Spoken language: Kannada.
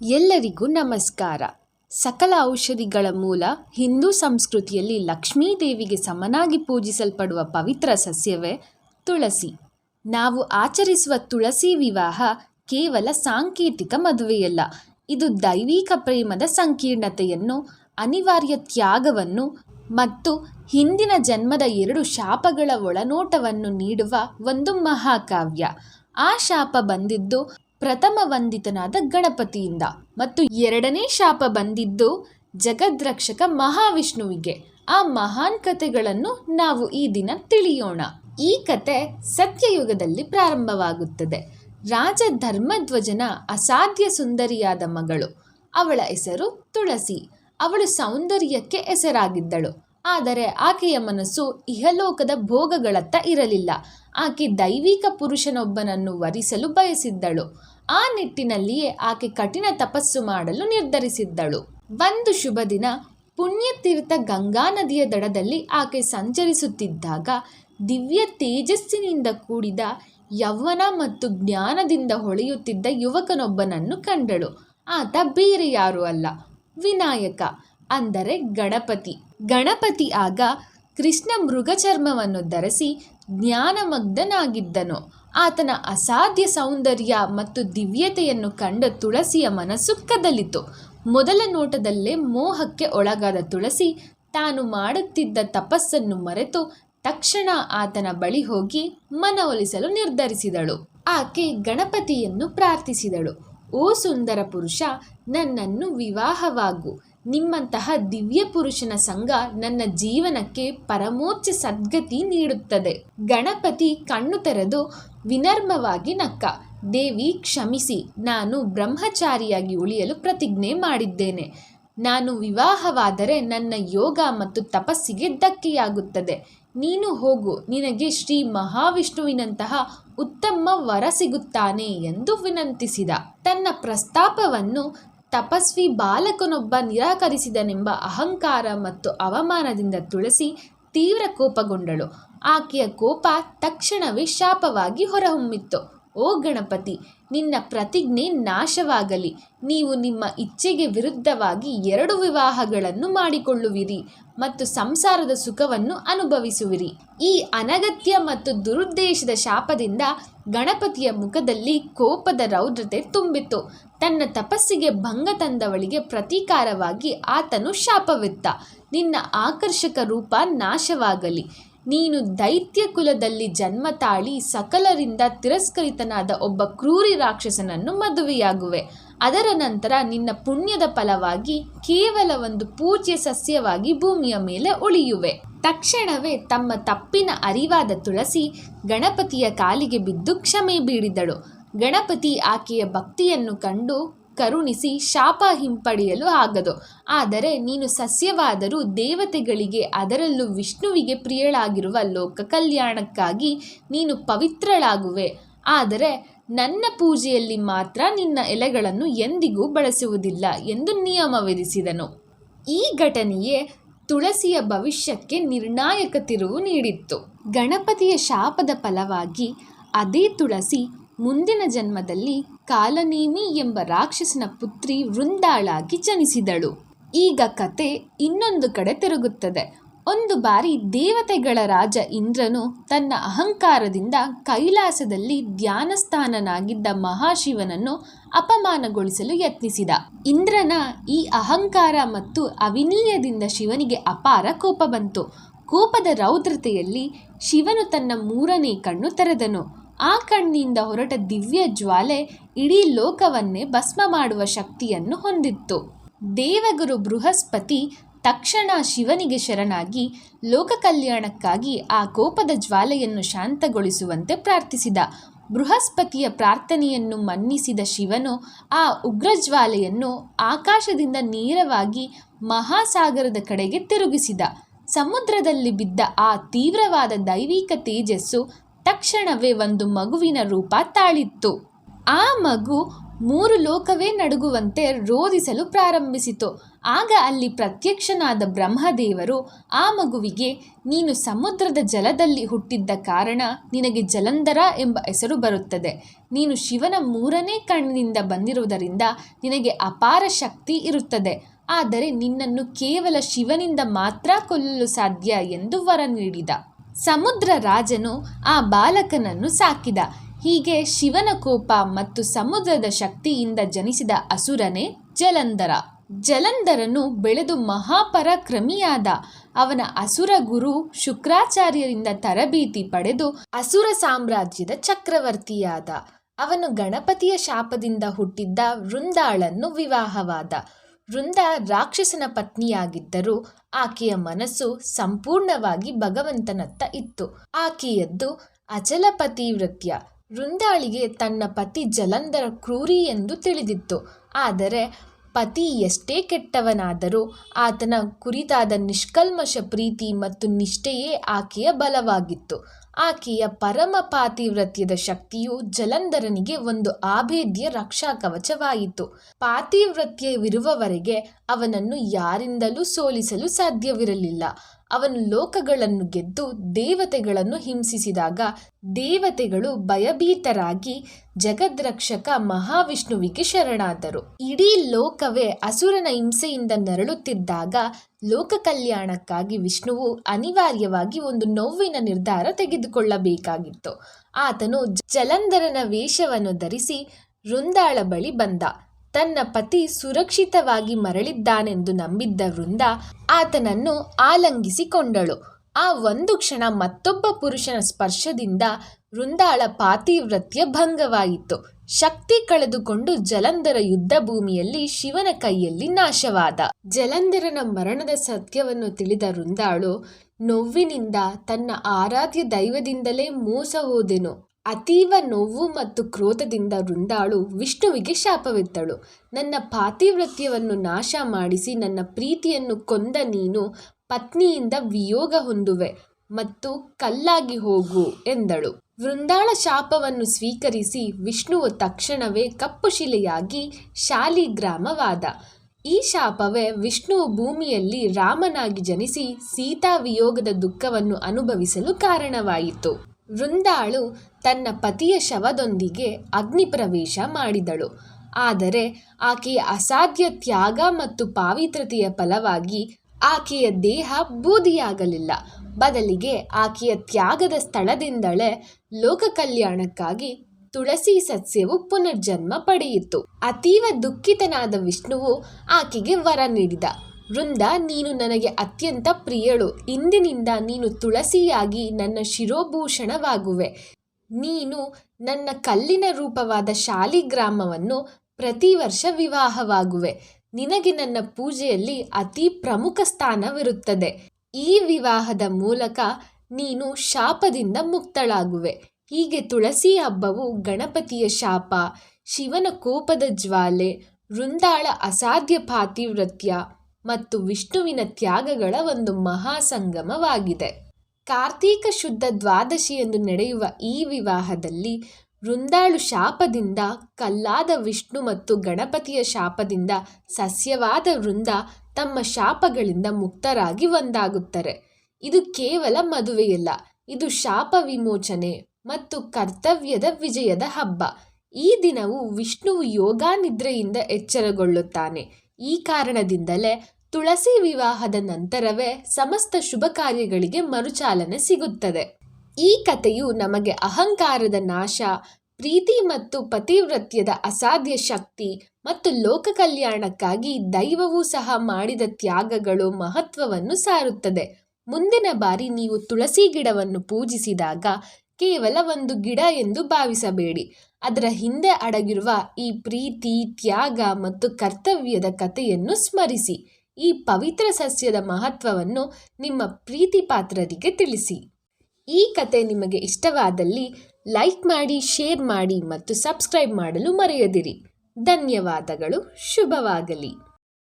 ಎಲ್ಲರಿಗೂ ನಮಸ್ಕಾರ. ಸಕಲ ಔಷಧಿಗಳ ಮೂಲ ಹಿಂದೂ ಸಂಸ್ಕೃತಿಯಲ್ಲಿ ಲಕ್ಷ್ಮೀ ದೇವಿಗೆ ಸಮನಾಗಿ ಪೂಜಿಸಲ್ಪಡುವ ಪವಿತ್ರ ಸಸ್ಯವೇ ತುಳಸಿ. ನಾವು ಆಚರಿಸುವ ತುಳಸಿ ವಿವಾಹ ಕೇವಲ ಸಾಂಕೇತಿಕ ಮದುವೆಯಲ್ಲ, ಇದು ದೈವಿಕ ಪ್ರೇಮದ ಸಂಕೀರ್ಣತೆಯನ್ನು, ಅನಿವಾರ್ಯ ತ್ಯಾಗವನ್ನು ಮತ್ತು ಹಿಂದಿನ ಜನ್ಮದ ಎರಡು ಶಾಪಗಳ ಒಳನೋಟವನ್ನು ನೀಡುವ ಒಂದು ಮಹಾಕಾವ್ಯ. ಆ ಶಾಪ ಬಂದಿದ್ದು ಪ್ರಥಮ ವಂದಿತನಾದ ಗಣಪತಿಯಿಂದ ಮತ್ತು ಎರಡನೇ ಶಾಪ ಬಂದಿದ್ದು ಜಗದ್ರಕ್ಷಕ ಮಹಾವಿಷ್ಣುವಿಗೆ. ಆ ಮಹಾನ್ ಕಥೆಗಳನ್ನು ನಾವು ಈ ದಿನ ತಿಳಿಯೋಣ. ಈ ಕತೆ ಸತ್ಯಯುಗದಲ್ಲಿ ಪ್ರಾರಂಭವಾಗುತ್ತದೆ. ರಾಜ ಧರ್ಮಧ್ವಜನ ಅಸಾಧ್ಯ ಸುಂದರಿಯಾದ ಮಗಳು. ಅವಳ ಹೆಸರು ತುಳಸಿ. ಅವಳು ಸೌಂದರ್ಯಕ್ಕೆ ಹೆಸರಾಗಿದ್ದಳು. ಆದರೆ ಆಕೆಯ ಮನಸ್ಸು ಇಹಲೋಕದ ಭೋಗಗಳತ್ತ ಇರಲಿಲ್ಲ. ಆಕೆ ದೈವಿಕ ಪುರುಷನೊಬ್ಬನನ್ನು ವರಿಸಲು ಬಯಸಿದ್ದಳು. ಆ ನಿಟ್ಟಿನಲ್ಲಿಯೇ ಆಕೆ ಕಠಿಣ ತಪಸ್ಸು ಮಾಡಲು ನಿರ್ಧರಿಸಿದ್ದಳು. ಒಂದು ಶುಭ ದಿನ ಪುಣ್ಯತೀರ್ಥ ಗಂಗಾ ನದಿಯ ದಡದಲ್ಲಿ ಆಕೆ ಸಂಚರಿಸುತ್ತಿದ್ದಾಗ ದಿವ್ಯ ತೇಜಸ್ಸಿನಿಂದ ಕೂಡಿದ ಯೌವನ ಮತ್ತು ಜ್ಞಾನದಿಂದ ಹೊಳೆಯುತ್ತಿದ್ದ ಯುವಕನೊಬ್ಬನನ್ನು ಕಂಡಳು. ಆತ ಬೇರೆ ಯಾರೂ ಅಲ್ಲ. ವಿನಾಯಕ. ಅಂದರೆ ಗಣಪತಿ. ಗಣಪತಿ ಆಗ ಕೃಷ್ಣ ಮೃಗಚರ್ಮವನ್ನು ಧರಿಸಿ ಜ್ಞಾನಮಗ್ಧನಾಗಿದ್ದನು ಆತನ ಅಸಾಧ್ಯ ಸೌಂದರ್ಯ ಮತ್ತು ದಿವ್ಯತೆಯನ್ನು ಕಂಡ ತುಳಸಿಯ ಮನಸ್ಸು ಕದಲಿತು. ಮೊದಲ ನೋಟದಲ್ಲೇ ಮೋಹಕ್ಕೆ ಒಳಗಾದ ತುಳಸಿ ತಾನು ಮಾಡುತ್ತಿದ್ದ ತಪಸ್ಸನ್ನು ಮರೆತು ತಕ್ಷಣ ಆತನ ಬಳಿ ಹೋಗಿ ಮನವೊಲಿಸಲು ನಿರ್ಧರಿಸಿದಳು. ಆಕೆ ಗಣಪತಿಯನ್ನು ಪ್ರಾರ್ಥಿಸಿದಳು. ಓ ಸುಂದರ ಪುರುಷ, ನನ್ನನ್ನು ವಿವಾಹವಾಗು. ನಿಮ್ಮಂತಹ ದಿವ್ಯ ಪುರುಷನ ಸಂಘ ನನ್ನ ಜೀವನಕ್ಕೆ ಪರಮೋಚ್ಚ ಸದ್ಗತಿ ನೀಡುತ್ತದೆ. ಗಣಪತಿ ಕಣ್ಣು ತೆರೆದು ವಿನರ್ಮವಾಗಿ ನಕ್ಕ, ದೇವಿ ಕ್ಷಮಿಸಿ, ನಾನು ಬ್ರಹ್ಮಚಾರಿಯಾಗಿ ಉಳಿಯಲು ಪ್ರತಿಜ್ಞೆ ಮಾಡಿದ್ದೇನೆ. ನಾನು ವಿವಾಹವಾದರೆ ನನ್ನ ಯೋಗ ಮತ್ತು ತಪಸ್ಸಿಗೆ ಧಕ್ಕೆಯಾಗುತ್ತದೆ. ನೀನು ಹೋಗು, ನಿನಗೆ ಶ್ರೀ ಮಹಾವಿಷ್ಣುವಿನಂತಹ ಉತ್ತಮ ವರ ಸಿಗುತ್ತಾನೆ ಎಂದು ವಿನಂತಿಸಿದ. ತನ್ನ ಪ್ರಸ್ತಾಪವನ್ನು ತಪಸ್ವಿ ಬಾಲಕನೊಬ್ಬ ನಿರಾಕರಿಸಿದನೆಂಬ ಅಹಂಕಾರ ಮತ್ತು ಅವಮಾನದಿಂದ ತುಳಸಿ ತೀವ್ರ ಕೋಪಗೊಂಡಳು. ಆಕೆಯ ಕೋಪ ತಕ್ಷಣವೇ ಶಾಪವಾಗಿ ಹೊರಹೊಮ್ಮಿತ್ತು. ಓ ಗಣಪತಿ, ನಿನ್ನ ಪ್ರತಿಜ್ಞೆ ನಾಶವಾಗಲಿ. ನೀವು ನಿಮ್ಮ ಇಚ್ಛೆಗೆ ವಿರುದ್ಧವಾಗಿ ಎರಡು ವಿವಾಹಗಳನ್ನು ಮಾಡಿಕೊಳ್ಳುವಿರಿ ಮತ್ತು ಸಂಸಾರದ ಸುಖವನ್ನು ಅನುಭವಿಸುವಿರಿ. ಈ ಅನಗತ್ಯ ಮತ್ತು ದುರುದ್ದೇಶದ ಶಾಪದಿಂದ ಗಣಪತಿಯ ಮುಖದಲ್ಲಿ ಕೋಪದ ರೌದ್ರತೆ ತುಂಬಿತು ತನ್ನ ತಪಸ್ಸಿಗೆ ಭಂಗ ತಂದವಳಿಗೆ ಪ್ರತೀಕಾರವಾಗಿ ಆತನು ಶಾಪವಿತ್ತ. ನಿನ್ನ ಆಕರ್ಷಕ ರೂಪ ನಾಶವಾಗಲಿ. ನೀನು ದೈತ್ಯ ಕುಲದಲ್ಲಿ ಜನ್ಮ ತಾಳಿ ಸಕಲರಿಂದ ತಿರಸ್ಕರಿತನಾದ ಒಬ್ಬ ಕ್ರೂರಿ ರಾಕ್ಷಸನನ್ನು ಮದುವೆಯಾಗುವೆ. ಅದರ ನಂತರ ನಿನ್ನ ಪುಣ್ಯದ ಫಲವಾಗಿ ಕೇವಲ ಒಂದು ಪೂಜ್ಯ ಸಸ್ಯವಾಗಿ ಭೂಮಿಯ ಮೇಲೆ ಉಳಿಯುವೆ. ತಕ್ಷಣವೇ ತಮ್ಮ ತಪ್ಪಿನ ಅರಿವಾದ ತುಳಸಿ ಗಣಪತಿಯ ಕಾಲಿಗೆ ಬಿದ್ದು ಕ್ಷಮೆ ಬೀಡಿದಳು ಗಣಪತಿ ಆಕೆಯ ಭಕ್ತಿಯನ್ನು ಕಂಡು ಕರುಣಿಸಿ ಶಾಪ ಹಿಂಪಡೆಯಲು ಆಗದು. ಆದರೆ ನೀನು ಸಸ್ಯವಾದರೂ ದೇವತೆಗಳಿಗೆ, ಅದರಲ್ಲೂ ವಿಷ್ಣುವಿಗೆ ಪ್ರಿಯಳಾಗಿರುವ ಲೋಕ ಕಲ್ಯಾಣಕ್ಕಾಗಿ ನೀನು ಪವಿತ್ರಳಾಗುವೆ. ಆದರೆ ನನ್ನ ಪೂಜೆಯಲ್ಲಿ ಮಾತ್ರ ನಿನ್ನ ಎಲೆಗಳನ್ನು ಎಂದಿಗೂ ಬಳಸುವುದಿಲ್ಲ ಎಂದು ನಿಯಮ ವಿಧಿಸಿದನು ಈ ಘಟನೆಯೇ ತುಳಸಿಯ ಭವಿಷ್ಯಕ್ಕೆ ನಿರ್ಣಾಯಕ ತಿರುವು ನೀಡಿತ್ತು. ಗಣಪತಿಯ ಶಾಪದ ಫಲವಾಗಿ ಅದೇ ತುಳಸಿ ಮುಂದಿನ ಜನ್ಮದಲ್ಲಿ ಕಾಲನೇಮಿ ಎಂಬ ರಾಕ್ಷಸನ ಪುತ್ರಿ ವೃಂದಾಳಾಗಿ ಜನಿಸಿದಳು. ಈಗ ಕತೆ ಇನ್ನೊಂದು ಕಡೆ ತಿರುಗುತ್ತದೆ. ಒಂದು ಬಾರಿ ದೇವತೆಗಳ ರಾಜ ಇಂದ್ರನು ತನ್ನ ಅಹಂಕಾರದಿಂದ ಕೈಲಾಸದಲ್ಲಿ ಧ್ಯಾನಸ್ಥಾನನಾಗಿದ್ದ ಮಹಾಶಿವನನ್ನು ಅಪಮಾನಗೊಳಿಸಲು ಯತ್ನಿಸಿದ. ಇಂದ್ರನ ಈ ಅಹಂಕಾರ ಮತ್ತು ಅವಿನೀಯದಿಂದ ಶಿವನಿಗೆ ಅಪಾರ ಕೋಪ ಬಂತು. ಕೋಪದ ರೌದ್ರತೆಯಲ್ಲಿ ಶಿವನು ತನ್ನ ಮೂರನೇ ಕಣ್ಣು ತೆರೆದನು. ಆ ಕಣ್ಣಿಂದ ಹೊರಟ ದಿವ್ಯ ಜ್ವಾಲೆ ಇಡೀ ಲೋಕವನ್ನೇ ಭಸ್ಮ ಮಾಡುವ ಶಕ್ತಿಯನ್ನು ಹೊಂದಿತ್ತು. ದೇವಗುರು ಬೃಹಸ್ಪತಿ ತಕ್ಷಣ ಶಿವನಿಗೆ ಶರಣಾಗಿ ಲೋಕ ಕಲ್ಯಾಣಕ್ಕಾಗಿ ಆ ಕೋಪದ ಜ್ವಾಲೆಯನ್ನು ಶಾಂತಗೊಳಿಸುವಂತೆ ಪ್ರಾರ್ಥಿಸಿದ. ಬೃಹಸ್ಪತಿಯ ಪ್ರಾರ್ಥನೆಯನ್ನು ಮನ್ನಿಸಿದ ಶಿವನು ಆ ಉಗ್ರಜ್ವಾಲೆಯನ್ನು ಆಕಾಶದಿಂದ ನೇರವಾಗಿ ಮಹಾಸಾಗರದ ಕಡೆಗೆ ತಿರುಗಿಸಿದ. ಸಮುದ್ರದಲ್ಲಿ ಬಿದ್ದ ಆ ತೀವ್ರವಾದ ದೈವಿಕ ತೇಜಸ್ಸು ತಕ್ಷಣವೇ ಒಂದು ಮಗುವಿನ ರೂಪ ತಾಳಿತ್ತು. ಆ ಮಗು ಮೂರು ಲೋಕವೇ ನಡುಗುವಂತೆ ರೋದಿಸಲು ಪ್ರಾರಂಭಿಸಿತು. ಆಗ ಅಲ್ಲಿ ಪ್ರತ್ಯಕ್ಷನಾದ ಬ್ರಹ್ಮದೇವರು ಆ ಮಗುವಿಗೆ, ನೀನು ಸಮುದ್ರದ ಜಲದಲ್ಲಿ ಹುಟ್ಟಿದ್ದ ಕಾರಣ ನಿನಗೆ ಜಲಂಧರ ಎಂಬ ಹೆಸರು ಬರುತ್ತದೆ. ನೀನು ಶಿವನ ಮೂರನೇ ಕಣ್ಣಿನಿಂದ ಬಂದಿರುವುದರಿಂದ ನಿನಗೆ ಅಪಾರ ಶಕ್ತಿ ಇರುತ್ತದೆ. ಆದರೆ ನಿನ್ನನ್ನು ಕೇವಲ ಶಿವನಿಂದ ಮಾತ್ರ ಕೊಲ್ಲಲು ಸಾಧ್ಯ ಎಂದು ವರ ನೀಡಿದ. ಸಮುದ್ರ ರಾಜನು ಆ ಬಾಲಕನನ್ನು ಸಾಕಿದ. ಹೀಗೆ ಶಿವನ ಕೋಪ ಮತ್ತು ಸಮುದ್ರದ ಶಕ್ತಿಯಿಂದ ಜನಿಸಿದ ಅಸುರನೇ ಜಲಂಧರ. ಜಲಂಧರನು ಬೆಳೆದು ಮಹಾಪರಾಕ್ರಮಿಯಾದ. ಅವನ ಅಸುರ ಗುರು ಶುಕ್ರಾಚಾರ್ಯರಿಂದ ತರಬೇತಿ ಪಡೆದು ಅಸುರ ಸಾಮ್ರಾಜ್ಯದ ಚಕ್ರವರ್ತಿಯಾದ. ಅವನು ಗಣಪತಿಯ ಶಾಪದಿಂದ ಹುಟ್ಟಿದ್ದ ವೃಂದಾಳನ್ನು ವಿವಾಹವಾದ. ವೃಂದ ರಾಕ್ಷಸನ ಪತ್ನಿಯಾಗಿದ್ದರೂ ಆಕೆಯ ಮನಸ್ಸು ಸಂಪೂರ್ಣವಾಗಿ ಭಗವಂತನತ್ತ ಇತ್ತು. ಆಕೆಯದ್ದು ಅಚಲ ಪತಿವೃತ್ಯ ವೃಂದಾಳಿಗೆ ತನ್ನ ಪತಿ ಜಲಂಧರ ಕ್ರೂರಿ ಎಂದು ತಿಳಿದಿತ್ತು. ಆದರೆ ಪತಿ ಎಷ್ಟೇ ಕೆಟ್ಟವನಾದರೂ ಆತನ ಕುರಿತಾದ ನಿಷ್ಕಲ್ಮಶ ಪ್ರೀತಿ ಮತ್ತು ನಿಷ್ಠೆಯೇ ಆಕೆಯ ಬಲವಾಗಿತ್ತು. ಆಕೆಯ ಪರಮ ಪಾತಿವ್ರತ್ಯದ ಶಕ್ತಿಯು ಜಲಂಧರನಿಗೆ ಒಂದು ಆಭೇದ್ಯ ರಕ್ಷಾ ಕವಚವಾಯಿತು. ಪಾತಿವ್ರತ್ಯವಿರುವವರೆಗೆ ಅವನನ್ನು ಯಾರಿಂದಲೂ ಸೋಲಿಸಲು ಸಾಧ್ಯವಿರಲಿಲ್ಲ. ಅವನು ಲೋಕಗಳನ್ನು ಗೆದ್ದು ದೇವತೆಗಳನ್ನು ಹಿಂಸಿಸಿದಾಗ ದೇವತೆಗಳು ಭಯಭೀತರಾಗಿ ಜಗದ್ರಕ್ಷಕ ಮಹಾವಿಷ್ಣುವಿಗೆ ಶರಣಾದರು. ಇಡೀ ಲೋಕವೇ ಅಸುರನ ಹಿಂಸೆಯಿಂದ ನರಳುತ್ತಿದ್ದಾಗ ಲೋಕ ಕಲ್ಯಾಣಕ್ಕಾಗಿ ವಿಷ್ಣುವು ಅನಿವಾರ್ಯವಾಗಿ ಒಂದು ನೋವಿನ ನಿರ್ಧಾರ ತೆಗೆದುಕೊಳ್ಳಬೇಕಾಗಿತ್ತು. ಆತನು ಜಲಂಧರನ ವೇಷವನ್ನು ಧರಿಸಿ ವೃಂದಾಳ ಬಳಿ ಬಂದ. ತನ್ನ ಪತಿ ಸುರಕ್ಷಿತವಾಗಿ ಮರಳಿದ್ದಾನೆಂದು ನಂಬಿದ್ದ ವೃಂದ ಆತನನ್ನು ಆಲಂಗಿಸಿಕೊಂಡಳು. ಆ ಒಂದು ಕ್ಷಣ ಮತ್ತೊಬ್ಬ ಪುರುಷನ ಸ್ಪರ್ಶದಿಂದ ವೃಂದಾಳ ಪಾತಿವ್ರತ್ಯ ಭಂಗವಾಯಿತು ಶಕ್ತಿ ಕಳೆದುಕೊಂಡು ಜಲಂಧರ ಯುದ್ಧ ಭೂಮಿಯಲ್ಲಿ ಶಿವನ ಕೈಯಲ್ಲಿ ನಾಶವಾದ. ಜಲಂಧರನ ಮರಣದ ಸತ್ಯವನ್ನು ತಿಳಿದ ವೃಂದಾಳು ನೋವಿನಿಂದ ತನ್ನ ಆರಾಧ್ಯ ದೈವದಿಂದಲೇ ಮೋಸ ಹೋದೆನು ಅತೀವ ನೋವು ಮತ್ತು ಕ್ರೋಧದಿಂದ ವೃಂದಾಳು ವಿಷ್ಣುವಿಗೆ ಶಾಪವಿತ್ತಳು. ನನ್ನ ಪಾತಿವ್ರತ್ಯವನ್ನು ನಾಶ ಮಾಡಿಸಿ ನನ್ನ ಪ್ರೀತಿಯನ್ನು ಕೊಂದ ನೀನು ಪತ್ನಿಯಿಂದ ವಿಯೋಗ ಹೊಂದುವೆ ಮತ್ತು ಕಲ್ಲಾಗಿ ಹೋಗು ಎಂದಳು. ವೃಂದಾಳ ಶಾಪವನ್ನು ಸ್ವೀಕರಿಸಿ ವಿಷ್ಣುವು ತಕ್ಷಣವೇ ಕಪ್ಪು ಶಿಲೆಯಾಗಿ ಶಾಲಿಗ್ರಾಮವಾದ. ಈ ಶಾಪವೇ ವಿಷ್ಣುವು ಭೂಮಿಯಲ್ಲಿ ರಾಮನಾಗಿ ಜನಿಸಿ ಸೀತಾ ವಿಯೋಗದ ದುಃಖವನ್ನು ಅನುಭವಿಸಲು ಕಾರಣವಾಯಿತು. ವೃಂದಾಳು ತನ್ನ ಪತಿಯ ಶವದೊಂದಿಗೆ ಅಗ್ನಿ ಪ್ರವೇಶ ಮಾಡಿದಳು. ಆದರೆ ಆಕೆಯ ಅಸಾಧ್ಯ ತ್ಯಾಗ ಮತ್ತು ಪಾವಿತ್ರತೆಯ ಫಲವಾಗಿ ಆಕೆಯ ದೇಹ ಬೂದಿಯಾಗಲಿಲ್ಲ. ಬದಲಿಗೆ ಆಕೆಯ ತ್ಯಾಗದ ಸ್ಥಳದಿಂದಲೇ ಲೋಕ ಕಲ್ಯಾಣಕ್ಕಾಗಿ ತುಳಸಿ ಸಸ್ಯವು ಪುನರ್ಜನ್ಮ ಪಡೆಯಿತು. ಅತೀವ ದುಃಖಿತನಾದ ವಿಷ್ಣುವು ಆಕೆಗೆ ವರ ನೀಡಿದ. ವೃಂದ, ನೀನು ನನಗೆ ಅತ್ಯಂತ ಪ್ರಿಯಳು. ಇಂದಿನಿಂದ ನೀನು ತುಳಸಿಯಾಗಿ ನನ್ನ ಶಿರೋಭೂಷಣವಾಗುವೆ. ನೀನು ನನ್ನ ಕಲ್ಲಿನ ರೂಪವಾದ ಶಾಲಿಗ್ರಾಮವನ್ನು ಪ್ರತಿ ವರ್ಷ ವಿವಾಹವಾಗುವೆ. ನಿನಗೆ ನನ್ನ ಪೂಜೆಯಲ್ಲಿ ಅತಿ ಪ್ರಮುಖ ಸ್ಥಾನವಿರುತ್ತದೆ. ಈ ವಿವಾಹದ ಮೂಲಕ ನೀನು ಶಾಪದಿಂದ ಮುಕ್ತಳಾಗುವೆ. ಹೀಗೆ ತುಳಸಿ ಹಬ್ಬವು ಗಣಪತಿಯ ಶಾಪ, ಶಿವನ ಕೋಪದ ಜ್ವಾಲೆ, ವೃಂದಾಳ ಅಸಾಧ್ಯ ಪಾತಿವ್ರತ್ಯ ಮತ್ತು ವಿಷ್ಣುವಿನ ತ್ಯಾಗಗಳ ಒಂದು ಮಹಾಸಂಗಮವಾಗಿದೆ. ಕಾರ್ತೀಕ ಶುದ್ಧ ದ್ವಾದಶಿಯಂದು ನಡೆಯುವ ಈ ವಿವಾಹದಲ್ಲಿ ವೃಂದಾಳು ಶಾಪದಿಂದ, ಕಲ್ಲಾದ ವಿಷ್ಣು ಮತ್ತು ಗಣಪತಿಯ ಶಾಪದಿಂದ ಸಸ್ಯವಾದ ವೃಂದ ತಮ್ಮ ಶಾಪಗಳಿಂದ ಮುಕ್ತರಾಗಿ ಒಂದಾಗುತ್ತಾರೆ. ಇದು ಕೇವಲ ಮದುವೆಯಲ್ಲ, ಇದು ಶಾಪ ವಿಮೋಚನೆ ಮತ್ತು ಕರ್ತವ್ಯದ ವಿಜಯದ ಹಬ್ಬ. ಈ ದಿನವು ವಿಷ್ಣುವು ಯೋಗಾನಿದ್ರೆಯಿಂದ ಎಚ್ಚರಗೊಳ್ಳುತ್ತಾನೆ. ಈ ಕಾರಣದಿಂದಲೇ ತುಳಸಿ ವಿವಾಹದ ನಂತರವೇ ಸಮಸ್ತ ಶುಭ ಕಾರ್ಯಗಳಿಗೆ ಮರುಚಾಲನೆ ಸಿಗುತ್ತದೆ. ಈ ಕಥೆಯು ನಮಗೆ ಅಹಂಕಾರದ ನಾಶ, ಪ್ರೀತಿ ಮತ್ತು ಪತಿವ್ರತ್ಯದ ಅಸಾಧ್ಯ ಶಕ್ತಿ ಮತ್ತು ಲೋಕ ಕಲ್ಯಾಣಕ್ಕಾಗಿ ದೈವವೂ ಸಹ ಮಾಡಿದ ತ್ಯಾಗಗಳು ಮಹತ್ವವನ್ನು ಸಾರುತ್ತದೆ. ಮುಂದಿನ ಬಾರಿ ನೀವು ತುಳಸಿ ಗಿಡವನ್ನು ಪೂಜಿಸಿದಾಗ ಕೇವಲ ಒಂದು ಗಿಡ ಎಂದು ಭಾವಿಸಬೇಡಿ. ಅದರ ಹಿಂದೆ ಅಡಗಿರುವ ಈ ಪ್ರೀತಿ, ತ್ಯಾಗ ಮತ್ತು ಕರ್ತವ್ಯದ ಕಥೆಯನ್ನು ಸ್ಮರಿಸಿ. ಈ ಪವಿತ್ರ ಸಸ್ಯದ ಮಹತ್ವವನ್ನು ನಿಮ್ಮ ಪ್ರೀತಿ ಪಾತ್ರರಿಗೆ ತಿಳಿಸಿ. ಈ ಕತೆ ನಿಮಗೆ ಇಷ್ಟವಾದಲ್ಲಿ ಲೈಕ್ ಮಾಡಿ, ಶೇರ್ ಮಾಡಿ ಮತ್ತು ಸಬ್ಸ್ಕ್ರೈಬ್ ಮಾಡಲು ಮರೆಯದಿರಿ. ಧನ್ಯವಾದಗಳು. ಶುಭವಾಗಲಿ.